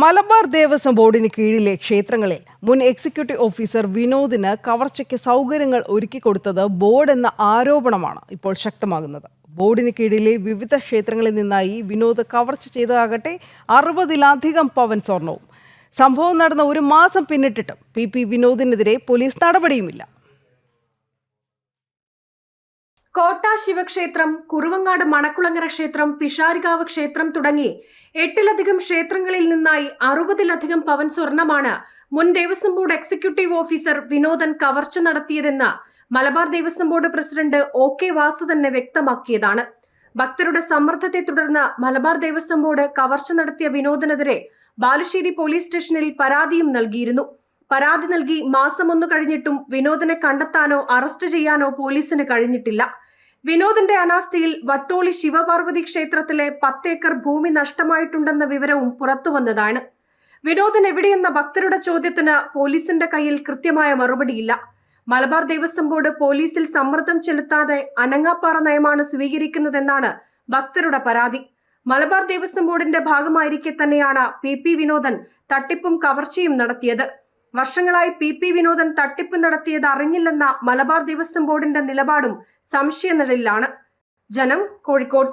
മലബാർ ദേവസ്വം ബോർഡിന് കീഴിലെ ക്ഷേത്രങ്ങളിൽ മുൻ എക്സിക്യൂട്ടീവ് ഓഫീസർ വിനോദിന് കവർച്ചയ്ക്ക് സൗകര്യങ്ങൾ ഒരുക്കിക്കൊടുത്തത് ബോർഡ് എന്ന ആരോപണമാണ് ഇപ്പോൾ ശക്തമാകുന്നത്. ബോർഡിന് കീഴിലെ വിവിധ ക്ഷേത്രങ്ങളിൽ നിന്നായി വിനോദ് കവർച്ച ചെയ്തതാകട്ടെ അറുപതിലധികം പവൻ സ്വർണവും. സംഭവം നടന്ന ഒരു മാസം പിന്നിട്ടിട്ടും പി പി വിനോദിനെതിരെ പോലീസ് നടപടിയുമില്ല. കോട്ട ശിവക്ഷേത്രം കുറുവങ്ങാട് മണക്കുളങ്ങര ക്ഷേത്രം പിഷാരികാവ് ക്ഷേത്രം തുടങ്ങി എട്ടിലധികം ക്ഷേത്രങ്ങളിൽ നിന്നായി അറുപതിലധികം പവൻ സ്വർണമാണ് മുൻ Devaswom board executive officer Vinodan കവർച്ച നടത്തിയതെന്ന് Malabar Devaswom board president O K Vasu തന്നെ വ്യക്തമാക്കിയതാണ്. ഭക്തരുടെ സമ്മർദ്ദത്തെ തുടർന്ന് മലബാർ ദേവസ്വം ബോർഡ് കവർച്ച നടത്തിയ വിനോദനെതിരെ ബാലുശ്ശേരി പോലീസ് സ്റ്റേഷനിൽ പരാതിയും നൽകിയിരുന്നു. പരാതി നൽകി മാസമൊന്നു കഴിഞ്ഞിട്ടും വിനോദിനെ കണ്ടെത്താനോ അറസ്റ്റ് ചെയ്യാനോ പോലീസിന് കഴിഞ്ഞിട്ടില്ല. വിനോദിന്റെ അനാസ്ഥയിൽ വട്ടോളി ശിവപാർവതി ക്ഷേത്രത്തിലെ പത്തേക്കർ ഭൂമി നഷ്ടമായിട്ടുണ്ടെന്ന വിവരവും പുറത്തുവന്നതാണ് വിനോദൻ എവിടെയെന്ന ഭക്തരുടെ ചോദ്യത്തിന് പോലീസിന്റെ കയ്യിൽ കൃത്യമായ മറുപടിയില്ല. മലബാർ ദേവസ്വം ബോർഡ് പോലീസിൽ സമ്മർദ്ദം ചെലുത്താതെ അനങ്ങാപ്പാറ നയമാണ് സ്വീകരിക്കുന്നതെന്നാണ് ഭക്തരുടെ പരാതി. മലബാർ ദേവസ്വം ബോർഡിന്റെ ഭാഗമായിരിക്കെ തന്നെയാണ് പി പി വിനോദൻ തട്ടിപ്പും കവർച്ചയും നടത്തിയത്. വർഷങ്ങളായി പി പി വിനോദൻ തട്ടിപ്പ് നടത്തിയത് അറിഞ്ഞില്ലെന്ന മലബാർ ദേവസ്വം ബോർഡിന്റെ നിലപാടും സംശയനിഴലിലാണ് ജനം കോഴിക്കോട്